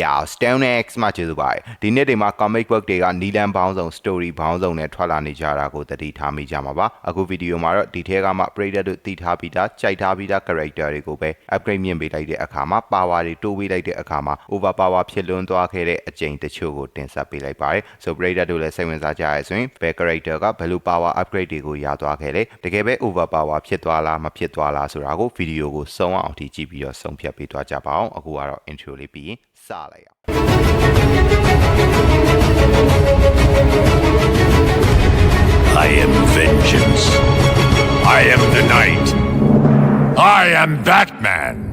Yeah Stone X မှာကျေးဇူးပါတယ်ဒီနေ့ဒီမှာ comic book တွေကနီလန်ပေါင်းစုံ story ပေါင်းစုံနဲ့ထွက်လာနေကြတာကိုသတိထားမိကြမှာပါအခုဗီဒီယိုမှာတော့ဒီထဲကမှပရိသတ်တို့သိထားပြီးသားကြိုက်ထားပြီးသား character တွေကိုပဲ upgrade မြင့်ပေးလိုက်တဲ့အခါမှာ power တွေတိုးပေးလိုက်တဲ့အခါမှာ over power ဖြစ်လွန်းသွားခဲ့တဲ့အကျိန်တချို့ကိုတင်ဆက်ပေးလိုက်ပါတယ်ဆိုပရိသတ်တို့လည်းစိတ်ဝင်စားကြရဆိုရင်ဘယ် character ကဘယ်လို power upgrade တွေကိုရသွားခဲ့လဲတကယ်ပဲ over power ဖြစ်သွားလားမဖြစ်သွားလားဆိုတာကိုဗီဒီယိုကိုစုံအောင်ထိကြည့်ပြီးတော့ဆုံးဖြတ်ပေးသွားကြပါအောင်အခုကတော့ intro လေးပြီးရင်စ ದೇವಾಲಯ I am vengeance. I am the night. I am Batman.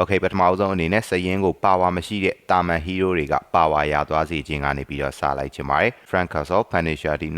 okay ပထမဆုံးအနေနဲ့စရင်ကိုပါဝါမရှိတဲ့တာမန်ဟီးရိုးတွေကပါဝါရသွားစေခြင်းကနေပြီးတော့စလိုက်ခြင်းပါတယ် Frank Castle Punisher ဒီ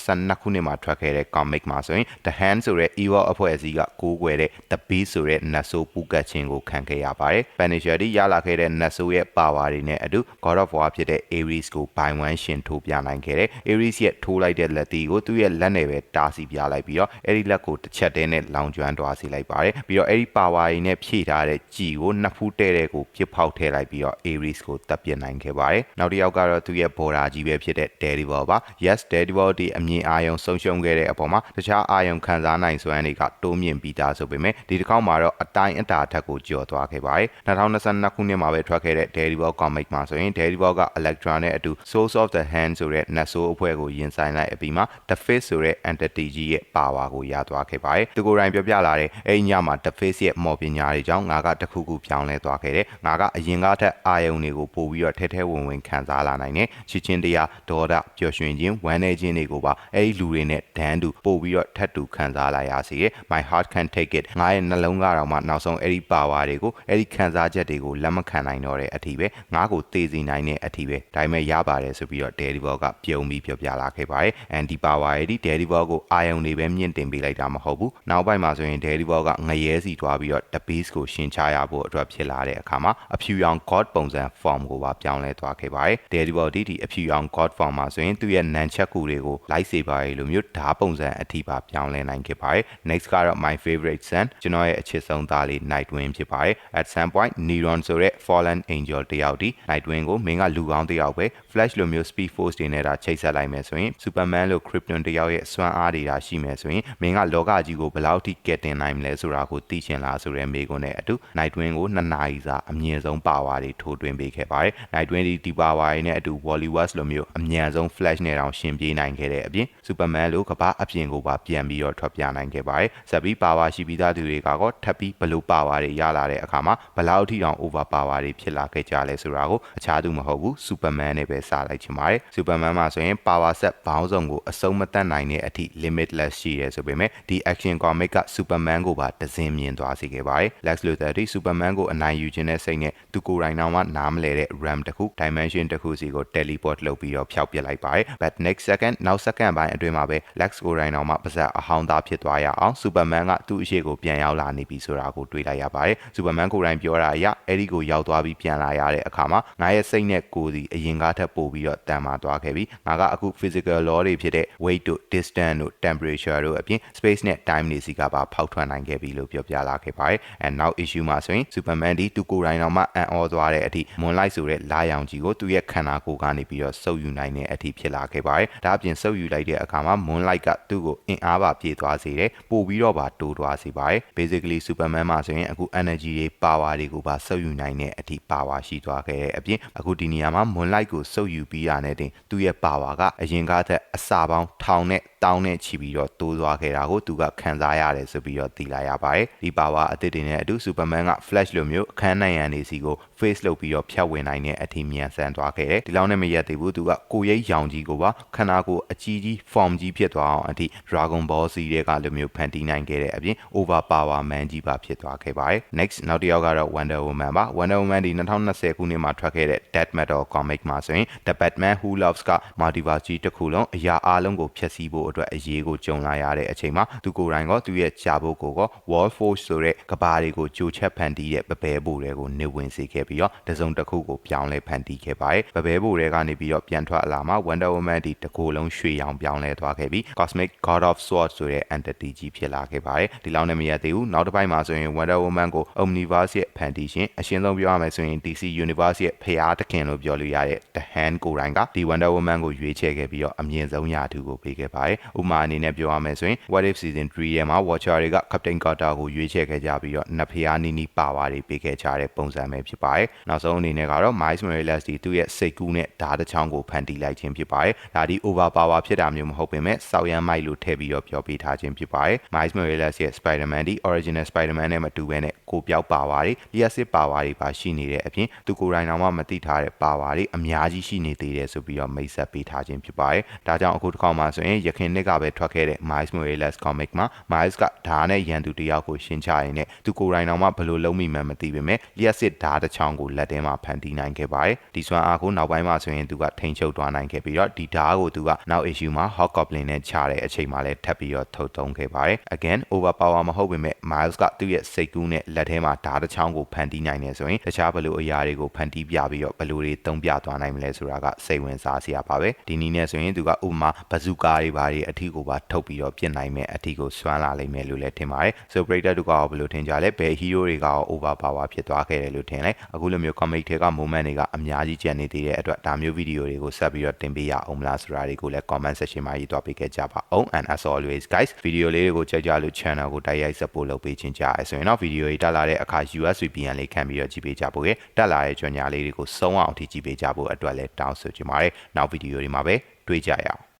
2022ခုနှစ်မှာထွက်ခဲ့တဲ့ comic မှာဆိုရင် The Hand ဆိုတဲ့ evil အဖွဲ့အစည်းကကိုးကွယ်တဲ့ The Beast ဆိုတဲ့နတ်ဆိုးပူကတ်ခြင်းကိုခံခဲ့ရပါတယ် Punisher ဒီရလာခဲ့တဲ့နတ်ဆိုးရဲ့ပါဝါတွေနဲ့အတူ God of War ဖြစ်တဲ့ Ares ကိုဘိုင်ဝမ်ရှင်ထိုးပြနိုင်ခဲ့တယ် Ares ရဲ့ထိုးလိုက်တဲ့လက်သီးကိုသူ့ရဲ့လက်နယ်ပဲတားစီပြလိုက်ပြီးတော့အဲဒီလက်ကိုတစ်ချက်တည်းနဲ့လောင်ကျွမ်းသွားစေလိုက်ပါတယ်ပြီးတော့အဲဒီပါဝါတွေနဲ့ဖြည့်ထားတဲ့ကြည်ကိုနှစ်ဖူးတဲ့တဲ့ကိုပြစ်ဖောက်ထည့်လိုက်ပြီးတော့ Ares ကိုတပ်ပစ်နိုင်ခဲ့ပါတယ်။နောက်တစ်ယောက်ကတော့သူ့ရဲ့ဘော်ဒါကြီးပဲဖြစ်တဲ့ Daredevil ပါ။ Yes Daredevil ဒီအမြင်အာရုံဆုံးရှုံးခဲ့တဲ့အပေါ်မှာတခြားအာရုံခံစားနိုင်စွမ်းတွေကတိုးမြင့်ပြီးသားဆိုပေမဲ့ဒီတစ်ခေါက်မှာတော့အတိုင်းအတာထက်ကိုကျော်သွားခဲ့ပါတယ်။2022ခုနှစ်မှာပဲထွက်ခဲ့တဲ့ Daredevil comic မှာဆိုရင် Daredevil က Electra နဲ့အတူ Source of the Hand ဆိုတဲ့နတ်ဆိုးအဖွဲ့ကိုရင်ဆိုင်လိုက်အပြီးမှာ The Face ဆိုတဲ့ entity ကြီးရဲ့ power ကိုရသွားခဲ့ပါတယ်။သူကိုယ်တိုင်ပြောပြလာတဲ့အဲ့ဒီညမှာ The Face ရဲ့မော်ပညာတွေကြောင့်ငါကတခုခုပြောင်းလဲသွားခဲ့တယ်။ငါကအရင်ကထက်အာယုံတွေကိုပို့ပြီးတော့ထဲထဲဝင်ဝင်ခံစားလာနိုင်တယ်။ချစ်ချင်းတရားဒေါသပျော်ရွှင်ခြင်းဝမ်းနည်းခြင်းတွေကိုပါအဲ့ဒီလူတွေနဲ့ဒန်းတူပို့ပြီးတော့ထပ်တူခံစားလာရစေတယ်။ My heart can take it ငါရဲ့နှလုံးကတော့မှနောက်ဆုံးအဲ့ဒီ power တွေကိုအဲ့ဒီခံစားချက်တွေကိုလက်မခံနိုင်တော့တဲ့အထီးပဲငါကိုသေစီနိုင်တဲ့အထီးပဲဒါပေမဲ့ရပါတယ်ဆိုပြီးတော့ Daredevil ကပြုံးပြီးပြောပြလာခဲ့ပါတယ်။ and ဒီ power ရဲ့ဒီ Daredevil ကိုအာယုံတွေပဲမြင့်တင်ပေးလိုက်တာမဟုတ်ဘူး။နောက်ပိုင်းမှာဆိုရင် Daredevil ကငရဲစီတွားပြီးတော့ The Beast ကိုရှင်ချရဖို့အတွက်ဖြစ်လာတဲ့အခါမှာအဖြူရောင် God ပုံစံ form ကိုပါပြောင်းလဲသွားခဲ့ပါတယ်။ Daredevil ဒီဒီအဖြူရောင် God form မှာဆိုရင်သူ့ရဲ့နန်ချက်ကူတွေကို light saber တွေလိုမျိုးဓာတ်ပုံစံအထိပါပြောင်းလဲနိုင်ခဲ့ပါတယ်။ next ကတော့ my favorite son ကျွန်တော်ရဲ့အချစ်ဆုံးသားလေး Nightwing ဖြစ်ပါတယ်။ at some point Neron ဆိုတဲ့ fallen angel တယောက်ဒီ Nightwing ကိုမင်းကလူကောင်းတယောက်ပဲ Flash လိုမျိုး speed force တွေနဲ့ဒါချိတ်ဆက်လိုက်မယ်ဆိုရင် Superman လို Krypton တယောက်ရဲ့စွမ်းအားတွေဒါရှိမယ်ဆိုရင်မင်းကလောကကြီးကိုဘယ်လောက်ထိကယ်တင်နိုင်မလဲဆိုတာကိုသိချင်လားဆိုတဲ့မေးခွန်းနဲ့အတူ Nightwing ကိုနှစ်နာရီစာအမြင့်ဆုံးပါဝါတွေထိုးသွင်းပေးခဲ့ပါတယ်။ Nightwing ဒီဒီပါဝါတွေနဲ့အတူ Wally West လိုမျိုးအမြန်ဆုံး Flash နဲ့တောင်ရှင်ပြေးနိုင်ခဲ့တဲ့အပြင် Superman လိုကမ္ဘာအပြင်ကိုပါပြန်ပြီးတော့ထွက်ပြနိုင်ခဲ့ပါတယ်။ဆက်ပြီးပါဝါရှိပြီးသားသူတွေကတော့ထပ်ပြီးဘလို့ပါဝါတွေရလာတဲ့အခါမှာဘလောက်ထိတောင် over power တွေဖြစ်လာခဲ့ကြလဲဆိုတာကိုအခြားသူမဟုတ်ဘူး Superman နဲ့ပဲစလိုက်ချင်ပါတယ်။ Superman မှာဆိုရင် power set ဘောင်းဆောင်ကိုအစုံမတတ်နိုင်တဲ့အထိ limitless ရှိရဲဆိုပေမဲ့ဒီ action comic က Superman ကိုပါတစင်းမြင်သွားစေခဲ့ပါတယ်။ Lex Luthor ဒီ Superman ကိုအနိုင်ယူခြင်းတဲ့စိတ်နဲ့သူကိုယ်တိုင်တော့မှနားမလဲတဲ့ RAM တစ်ခု dimension တစ်ခုစီကို teleport လုပ်ပြီးတော့ဖျောက်ပစ်လိုက်ပါတယ်။ but next second နောက် second ပိုင်းအတွင်းမှာပဲ Lex ကိုယ်တိုင်တော့မှပါဇက်အဟောင်းသားဖြစ်သွားရအောင် Superman ကသူ့အရှိကိုပြန်ရောက်လာနေပြီဆိုတာကိုတွေးလိုက်ရပါတယ်။ Superman ကိုယ်တိုင်ပြောတာအရအဲ့ဒီကိုရောက်သွားပြီးပြန်လာရတဲ့အခါမှာငါရဲ့စိတ်နဲ့ကိုယ်စီအရင်ကထက်ပိုပြီးတော့တန်မာသွားခဲ့ပြီငါကအခု physical law တွေဖြစ်တဲ့ weight တို့ distance တို့ temperature တို့အပြင် space နဲ့ time တွေစီကပါဖောက်ထွက်နိုင်ခဲ့ပြီလို့ပြောပြလာခဲ့ပါတယ် and now issue မှာဆိုရင် Superman ဒီသူကိုယ်တိုင်တော့မှအံ့ဩသွားတဲ့အထိ Moonlight ဆိုတဲ့လာရောင်ကြီးကိုသူ့ရဲ့ခန္ဓာကိုယ်ကနေပြီးတော့စုပ်ယူနိုင်တဲ့အထိဖြစ်လာခဲ့ပါတယ်ဒါအပြင်စုပ်ယူလိုက်တဲ့အခါမှာ Moonlight ကသူ့ကိုအင်အားပါပြေသွားစေတယ်ပို့ပြီးတော့ပါတိုးသွားစေပါတယ် basically Superman မှာဆိုရင်အခု energy တွေ power တွေကိုပါစုပ်ယူနိုင်တဲ့အထိ power ရှိသွားခဲ့တဲ့အပြင်အခုဒီနေရာမှာ Moonlight ကိုစုပ်ယူပြီးရတဲ့တင်သူ့ရဲ့ power ကအရင်ကထက်အစာပေါင်းထောင်နဲ့တောင်းနဲ့ချီပြီးတော့တိုးသွားခဲ့တာကိုသူကခံစားရတယ်ဆိုပြီးတော့သိလာရပါတယ်ဒီ power အသစ်တွေနဲ့အတူ Superman က Flash လိုမျိုးအခန်းနိုင်ရန်တွေစီကို face လုပ်ပြီးတော့ဖြတ်ဝင်နိုင်တဲ့အထိမြန်ဆန်သွားခဲ့တယ်ဒီလောက်နဲ့မရက်သေးဘူးသူကကိုရိပ်ရောင်ကြီးကိုပါခန္ဓာကိုယ်အကြီးကြီး form ကြီးဖြစ်သွားအောင်အထိ Dragon Ball Z တွေကလိုမျိုးဖန်တီးနိုင်ခဲ့တဲ့အပြင် over power man ကြီးပါဖြစ်သွားခဲ့ပါတယ် next နောက်တစ်ယောက်ကတော့ Wonder Woman ပါ Wonder Woman ဒီ2020ခုနှစ်မှာထွက်ခဲ့တဲ့ Death Metal comic မှာဆိုရင် The Batman Who Loves က multiverse ကြီးတစ်ခုလုံးအရာအလုံးကိုဖျက်ဆီးဖို့အတွက်အရေးကိုကြုံလာရတဲ့အချိန်မှာသူကိုယ်တိုင်ကသူ့ရဲ့ကြာဖို့ကိုက Wall Force ဆိုတဲ့ကဘာတွေကိုကြိုချက်ဖန်တီးရဲ့ပပဲပိုတွေကိုနေဝင်စေခဲ့ပြီးတော့တစုံတစ်ခုကိုပြောင်းလဲဖန်တီးခဲ့ပါတယ်ပပဲပိုတွေကနေပြီးတော့ပြန်ထွက်လာမှာ Wonder Woman ဒီတကိုယ်လုံးရွှေရောင်ပြောင်းလဲသွားခဲ့ပြီး Cosmic God of Swords ဆိုတဲ့ entity ကြီးဖြစ်လာခဲ့ပါတယ်ဒီလောက်နဲ့မရသေးဘူးနောက်တစ်ပိုင်းမှာဆိုရင် Wonder Woman ကို Omniverse ရဲ့ဖန်တီးရှင်အရှင်းဆုံးပြောရမယ်ဆိုရင် DC Universe ရဲ့ဖျားတခင်လို့ပြောလို့ရတဲ့ The Hand ကိုယ်တိုင်ကဒီ Wonder Woman ကိုရွေးချယ်ခဲ့ပြီးတော့အမြင့်ဆုံးရာထူးကိုပေးခဲ့ပါတယ်ဥပမာအနေနဲ့ပြောရမယ်ဆိုရင် What If Season 3ရဲ့မှာ Watcher တွေက Captain Carter ကိုရွေးချယ်ခဲ့ကြပြီးတော့နတ်ဖျားနီးနီးပါဝါတွေပေးခဲ့ကြတဲ့ပုံစံပဲဖြစ်ပါတယ်နောက်ဆုံးအနေနဲ့ကတော့ Miles Morales ဒီသူ့ရဲ့စိတ်ကူးနဲ့ဓာတ်တစ်ချောင်းကိုဖန်တီးလိုက်ခြင်းဖြစ်ပါတယ်ဒါဒီ over power ဖြစ်တာမျိုးမဟုတ်ပေမဲ့စောက်ရမ်းမိုက်လို့ထည့်ပြီးတော့ပြောပေးထားခြင်းဖြစ်ပါတယ် Miles Morales ရဲ့ Spider-Man ဒီ original Spider-Man နဲ့မတူဘဲနဲ့ကိုပြောက်ပါဝါတွေလျှက်စစ်ပါဝါတွေပါရှိနေတဲ့အပြင်သူကိုယ်တိုင်တော့မှမသိထားတဲ့ပါဝါတွေအများကြီးရှိနေသေးတယ်ဆိုပြီးတော့မိတ်ဆက်ပေးထားခြင်းဖြစ်ပါတယ်ဒါကြောင့်အခုတစ်ခေါက်မှဆိုရင်ရခင်နှစ်ကပဲထွက်ခဲ့တဲ့ Miles Morales comic မှာ Miles ကဓာတ်နဲ့ရန်သူတစ်ယောက်ကိုရှင်းချရင်းနဲ့သူကိုယ်တိုင်တော့မှဘယ်လိုလုံးမိမှန်းမသိပေမဲ့လျှက်စစ်ဓာတ်တစ်ချောင်းကိုလက်ထဲမှာဖန်တီးနိုင်ခဲ့ပါတယ်ဒီစွမ်းအားကိုနောက်ပိုင်းမှာဆိုရင်သူကထိန်ချုပ်သွားနိုင်ခဲ့ပြီးတော့ဒီဓာတ်ကိုသူကနောက် issue မှာ Hawk Goblin နဲ့ခြားတဲ့အချိန်မှာလည်းထပ်ပြီးတော့ထုတ်သုံးခဲ့ပါတယ် again over power မဟုတ်ပေမဲ့ Miles ကသူ့ရဲ့စိတ်ကူးနဲ့လက်ထဲမှာဓာတ်တစ်ချောင်းကိုဖန်တီးနိုင်တယ်ဆိုရင်တခြားဘယ်လိုအရာတွေကိုဖန်တီးပြပြီးတော့ဘယ်လိုတွေသုံးပြသွားနိုင်မလဲဆိုတာကစိတ်ဝင်စားစရာပါပဲဒီနည်းနဲ့ဆိုရင်သူကဥပမာဘဇူကာတွေဘာတွေအထီကိုပါထုတ်ပြီးတော့ပြင်နိုင်မယ်အထီကိုစွမ်းလာလိမ့်မယ်လို့လည်းထင်ပါတယ်ဆိုပရိသတ်တို့ကရောဘယ်လိုထင်ကြလဲဘယ် hero တွေကရော over power ဖြစ်သွားခဲ့တယ်လို့ထင်လဲအခုလိုမျိုး comic တွေက moment တွေကအများကြီးကျန်နေသေးတဲ့အတွက်ဒါမျိုးဗီဒီယိုတွေကိုဆက်ပြီးတော့တင်ပေးရအောင်မလားဆိုတာတွေကိုလည်း comment section မှာရေးသွားပေးခဲ့ကြပါအောင် and as always guys ဗီဒီယိုလေးတွေကိုကြိုက်ကြလို့ channel ကိုတိုက်ရိုက် support လုပ်ပေးခြင်းကြားရဆိုရင်တော့ဗီဒီယိုတွေတက်လာတဲ့အခါ US VPN လေးခံပြီးတော့ကြည့်ပေးကြဖို့ရတက်လာတဲ့ကြွညာလေးတွေကိုစုံအောင်အထိကြည့်ပေးကြဖို့အတွက်လည်းတောင်းဆိုချင်ပါတယ်နောက်ဗီဒီယိုတွေမှာပဲတွေ့ကြရအောင်